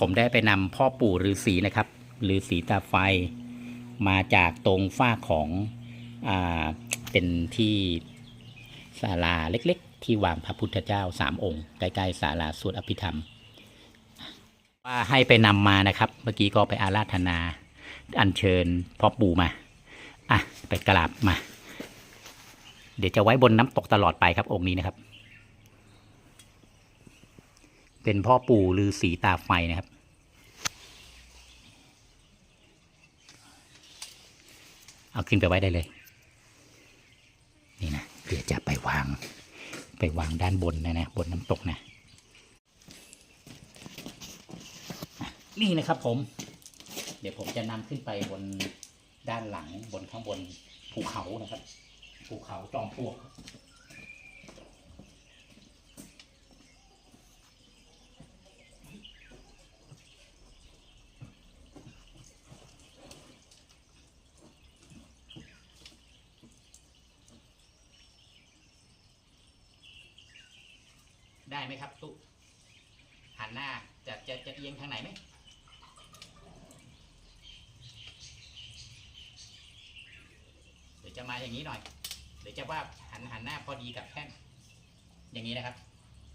ผมได้ไปนำพ่อปู่ฤาษีนะครับฤาษีตาไฟมาจากตรงฝ้าของอ่าเป็นที่ศาลาเล็กๆ ที่วางพระพุทธเจ้าสามองค์ใกล้ๆศาลาสวดอภิธรรม ว่าให้ไปนำมานะครับ เมื่อกี้ก็ไปอาราธนา อัญเชิญพ่อปู่มาอะไปกราบมา เดี๋ยวจะไว้บนน้ำตกตลอดไปครับองค์นี้นะครับ เป็นพ่อปู่ฤาษีตาไฟนะครับ เอาขึ้นไปไว้ได้เลย นี่นะเดี๋ยวจะไปวาง ไปวางด้านบนนะนะบนน้ำตกนะ นี่นะครับผม เดี๋ยวผมจะนำขึ้นไปบนด้านหลังบนข้างบนภูเขานะครับ ภูเขาจอมปลวก ได้ไหมครับตุ๊หันหน้าจะจะจะเอียงทางไหนไหมเดี๋ยวจะมาอย่างนี้หน่อยเดี๋ยวจะว่าหันหันหน้าพอดีกับแท่นอย่างนี้นะครับ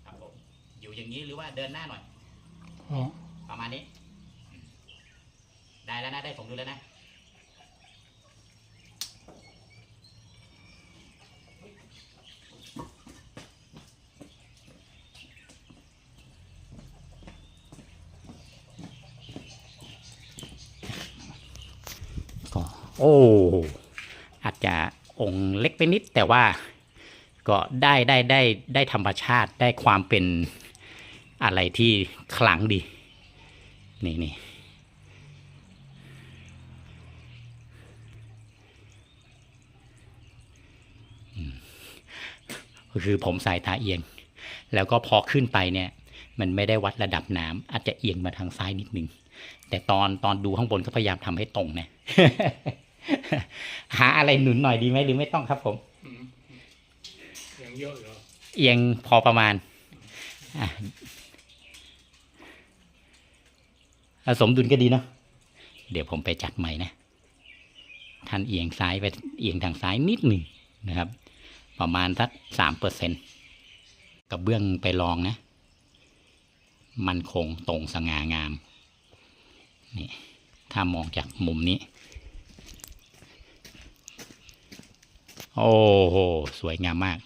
ครับผมอยู่อย่างนี้หรือว่าเดินหน้าหน่อยประมาณนี้ ได้แล้วนะได้สมดุลแล้วนะ ก็ โอ้อาจจะองค์เล็กไปนิด แต่ว่าก็ได้ได้ได้ได้ธรรมชาติได้ความเป็นอะไรที่ขลังดี นี่นี่คือผมสายตาเอียง แล้วก็พอขึ้นไปเนี่ย มันไม่ได้วัดระดับน้ำอาจจะเอียงมาทางซ้ายนิดนึง แต่ตอนตอนดูข้างบนก็พยายามทำให้ตรงนะ หาอะไรหนุนหน่อยดีไหมหรือไม่ต้องครับผมยังเยอะเหรอเอียงพอประมาณอะอะสมดุลก็ดีเนาะเดี๋ยวผมไปจัดใหม่นะท่านเอียงซ้ายไปเอียงทางซ้ายนิดหนึ่งนะครับ ประมาณสักสามเปอร์เซ็นกับเบื้องไปลองนะ มันคงตรงสง่างามนี่ถ้ามองจากมุมนี้ โอ้โห สวยงามมาก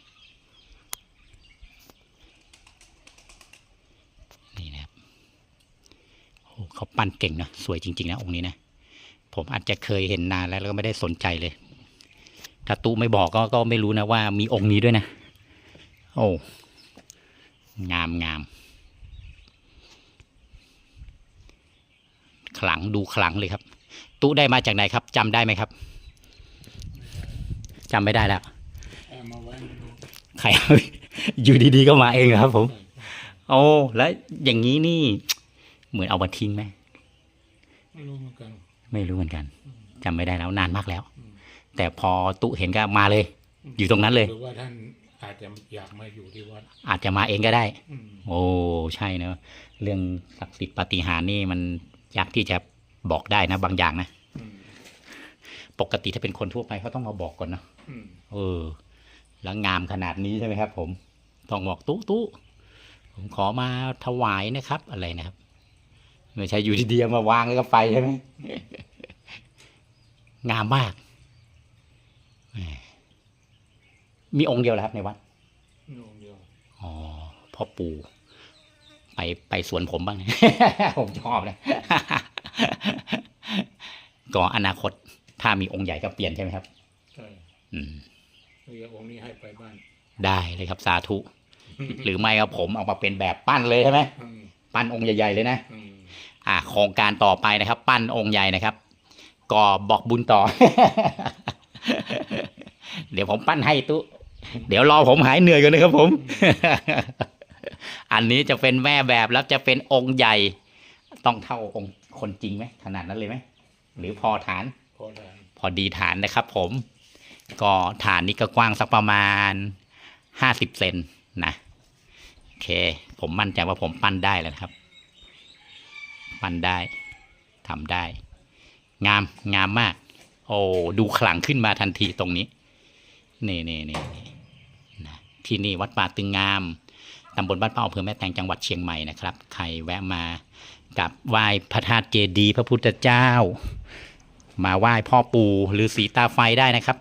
นี่นะครับโอ้เขาปั้นเก่งนะ สวยจริง ๆ นะ องค์นี้นะ ผมอาจจะเคยเห็นนานแล้วแล้วก็ไม่ได้สนใจเลยถ้าตู้ไม่บอกก็ก็ไม่รู้นะว่ามีองค์นี้ด้วยนะ โอ้ งามงามขลังดูขลังเลยครับตู้ได้มาจากไหนครับจำได้ไหมครับ จำไม่ได้แล้วเอามาไว้ไม่รู้ใครเอาอยู่ดีๆก็มาเองเหรอครับผม โอ้แล้วอย่างนี้นี่ เหมือนเอามาทิ้งไหมไม่รู้เหมือนกันไม่รู้เหมือนกันจำไม่ได้แล้วนานมากแล้วอืมแต่พอตุเห็นก็มาเลย อยู่ตรงนั้นเลยหรือว่าท่านอาจจะอยากมาอยู่ที่วัดอาจจะมาเองก็ได้อืมโอ้ใช่เนอะเรื่องศักดิ์สิทธิ์ปาฏิหาริย์นี่มันยากที่จะบอกได้นะบางอย่างนะอืม ปกติถ้าเป็นคนทั่วไปเขาต้องมาบอกก่อนเนอะอืมเออ แล้วงามขนาดนี้ใช่ไหมครับ ผมต้องบอกตู้ตู้ผมขอมาถวายนะครับ อะไรนะครับไม่ใช่อยู่ดีๆเอามาวางแล้วก็ไปใช่ไหมงามมากแหมมีองค์เดียวเหรอครับในวัดนี่องค์เดียวอ๋อพ่อปู่ไปไปสวนผมบ้าง ผมชอบนะก็อนาคต ถ้ามีองค์ใหญ่ก็เปลี่ยนใช่ไหมครับ ใช่อืมเดี๋ยวองค์นี้ให้ไปบ้าน ได้เลยครับสาธุ หรือไม่ก็ผมเอามาเป็นแบบปั้นเลยใช่ไหมอืมปั้นองค์ใหญ่ๆเลยนะ อืมอ่าโครงการต่อไปนะครับ ปั้นองค์ใหญ่นะครับก็บอกบุญต่อ เดี๋ยวผมปั้นให้ตุเดี๋ยวรอผมหายเหนื่อยก่อนนะครับผม อันนี้จะเป็นแม่แบบแล้วจะเป็นองค์ใหญ่ ต้องเท่าองค์คนจริงไหมขนาดนั้นเลยไหมหรือพอฐาน พอพอดีฐานนะครับผม ก็ฐานนี้ก็กว้างสักประมาณห้าสิบเซนนะโอเค ผมมั่นใจว่าผมปั้นได้แล้วครับ ปั้นได้ทำได้ งามงามมาก โอ้ดูขลังขึ้นมาทันทีตรงนี้ นี่นี่นี่นะที่นี่วัดป่าตึงงามตำบลบ้านเป้าอำเภอแม่แตงจังหวัดเชียงใหม่นะครับ ใครแวะมากับไหว้พระธาตุเจดีย์พระพุทธเจ้า มาไหว้พ่อปู่หรือสีตาไฟได้นะครับ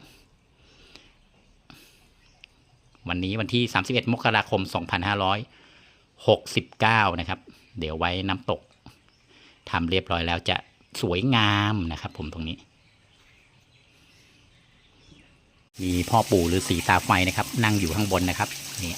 วันนี้วันที่ 31 มกราคม 2569 นะครับ เดี๋ยวไว้น้ำตกทำเรียบร้อยแล้วจะสวยงามนะครับผมตรงนี้ มีพ่อปู่หรือสีตาไฟนะครับ นั่งอยู่ข้างบนนะครับนี่